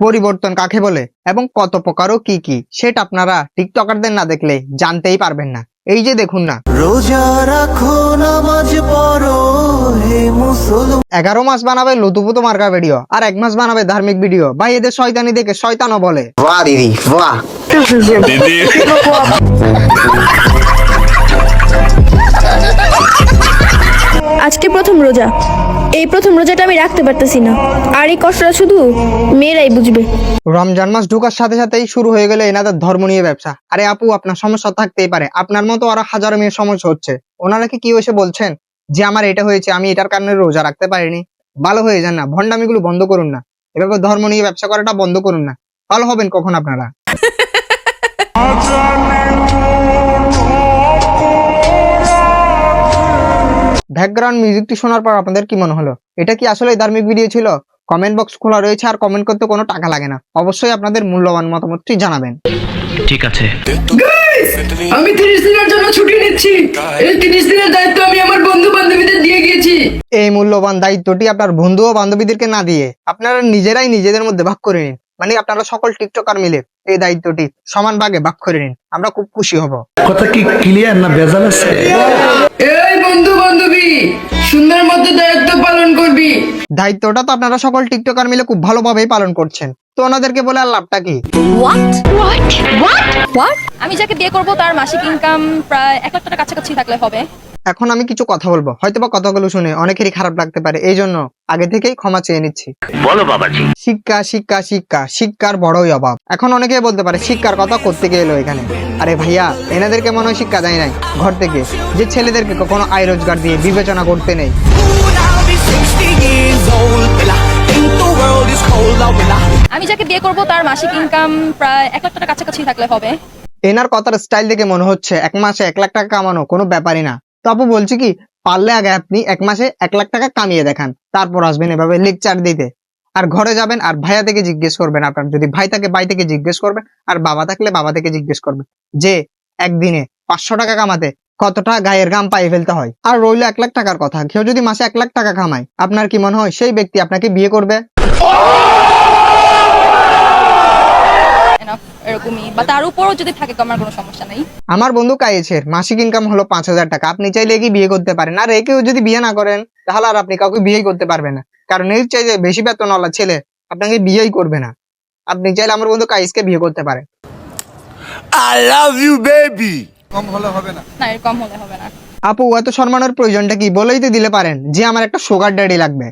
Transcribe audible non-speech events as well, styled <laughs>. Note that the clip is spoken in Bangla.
পরিবর্তন কাকে বলে এবং কত প্রকার ও কি কি সেটা আপনারা টিকটকারদের না দেখলে জানতেই পারবেন না। এই যে দেখুন না। রোজা রাখো নামাজ পড়ো হে মুসলমান। এগারো মাস বানাবে লুতুপুতু মার্কা ভিডিও আর এক মাস বানাবে ধার্মিক ভিডিও। ভাই এদের শয়তানি দেখে শয়তানও বলে। বাহ দিদি বাহ। আজকে প্রথম রোজা। এই প্রথম রোজাটা আমি রাখতে পারতেছি না। আর এই কষ্টটা শুধু মেয়েরাই বুঝবে। রমজান মাস ঢুকার সাথে সাথেই শুরু হয়ে গেলে এনাদের ধর্ম নিয়ে ব্যবসা। আরে আপু আপনার সমস্যা থাকতেই পারে। আপনার মতো আরও হাজারো মেয়ের সমস্যা হচ্ছে। ওনারা কি এসে বলছেন যে আমার এটা হয়েছে আমি এটার কারণে রোজা রাখতে পারিনি ভালো হয়ে যান না ভণ্ডামিগুলো বন্ধ করুন না। এভাবে ধর্ম নিয়ে ব্যবসা করাটা বন্ধ করুন না। ভালো হবেন কখন আপনারা? <laughs> ব্যাকগ্রাউন্ড মিউজিকটি শোনার পর আপনাদের কি মনে হলো? এটা কি আসলে ধার্মিক ভিডিও ছিল? কমেন্ট বক্স খোলা রয়েছে আর কমেন্ট করতে কোনো টাকা লাগে না। অবশ্যই আপনাদের মূল্যবান মতামতটি জানাবেন। ঠিক আছে। আমি তিরিশ দিনের জন্য ছুটি নিচ্ছি। এই তিরিশ দিনের দায়িত্ব আমি আমার বন্ধু বান্ধবীদের দিয়ে গিয়েছি। এই মূল্যবান দায়িত্বটি আপনার বন্ধু ও বান্ধবীদেরকে না দিয়ে আপনারা নিজেরাই নিজেদের মধ্যে ভাগ করে নিন। মানে আপনারা সকল টিকটকার মিলে এই দায়িত্বটি সমান ভাগে ভাগ করে নিন। আমরা খুব খুশি হব। কথা কি ক্লিয়ার না ভেজাল আছে? সুন্দর মধ্যে দায়িত্ব পালন করবি। দায়িত্বটা তো আপনারা সকল টিকটকার মিলে খুব ভালোভাবেই পালন করছেন। তো ওনাদেরকে বলে আর লাভটা কি? আমি যাকে বিয়ে করব তার মাসিক ইনকাম প্রায় এক লাখ টাকার কাছাকাছি থাকলে হবে। এখন আমি কিছু কথা বলব। হয়তো বা কথাগুলো শুনে অনেকেরই খারাপ লাগতে পারে এই জন্য আগে থেকেই ক্ষমা চেয়ে নিচ্ছি। বলো বাবাজি। শিক্ষা শিক্ষা শিক্ষা শিক্ষার বড়ই অভাব। এখন অনেকেই বলতে পারে শিক্ষার কথা করতে গেলো এখানে। আরে ভাইয়া এনাদেরকে মনে হয় শিক্ষা দেয় নাই ঘর থেকে। যে ছেলেদেরকে কখনো আয় রোজগার দিয়ে বিবেচনা করতে নেই। আমি যাকে বিয়ে করব তার মাসিক ইনকাম প্রায় এক লাখ টাকার কাছাকাছি থাকলে হবে। এনার কথার স্টাইল দেখে মনে হচ্ছে এক মাসে এক লাখ টাকা কামানো কোনো ব্যাপারই না। তো আপু বলছি কি, পারলে আগে আপনি এক মাসে এক লাখ টাকা কামিয়ে দেখান, তারপর আসবেন এভাবে লেকচার দিতে। আর ঘরে যাবেন আর ভাইয়া থেকে জিজ্ঞেস করবেন আপনার, যদি ভাই থাকে, ভাই থেকে জিজ্ঞেস করবেন, আর বাবা থাকলে বাবা থেকে জিজ্ঞেস করবেন যে, একদিনে পাঁচশো টাকা কামাতে কতটা গায়ের গাম পায়ে ফেলতে হয়? আর রইল এক লাখ টাকার কথা, কেউ যদি মাসে এক লাখ টাকা কামায়, আপনার কি মনে হয় সেই ব্যক্তি আপনাকে বিয়ে করবে? বা তার উপরও যদি থাকে আমার কোনো সমস্যা নেই। আমার বন্ধু কায়েছের মাসিক ইনকাম হলো পাঁচ হাজার টাকা। আপনি চাইলে কি বিয়ে করতে পারেন। আর একেও যদি বিয়ে না করেন তাহলে আর আপনি কাউকে বিয়েই করতে পারবেন না। কারণ এর চাইলে বেশি বেতনওয়ালা ছেলে আপনাকে বিয়েই করবে না। আপনি চাইলে আমার বন্ধু কাইসকে বিয়ে করতে পারেন। আই লাভ ইউ বেবি না। এর কম হলে হবে না। আপু এত সম্মানের প্রয়োজনটা কি বলেই তো দিলে পারেন যে আমার একটা সুগার ড্যাডি লাগবে।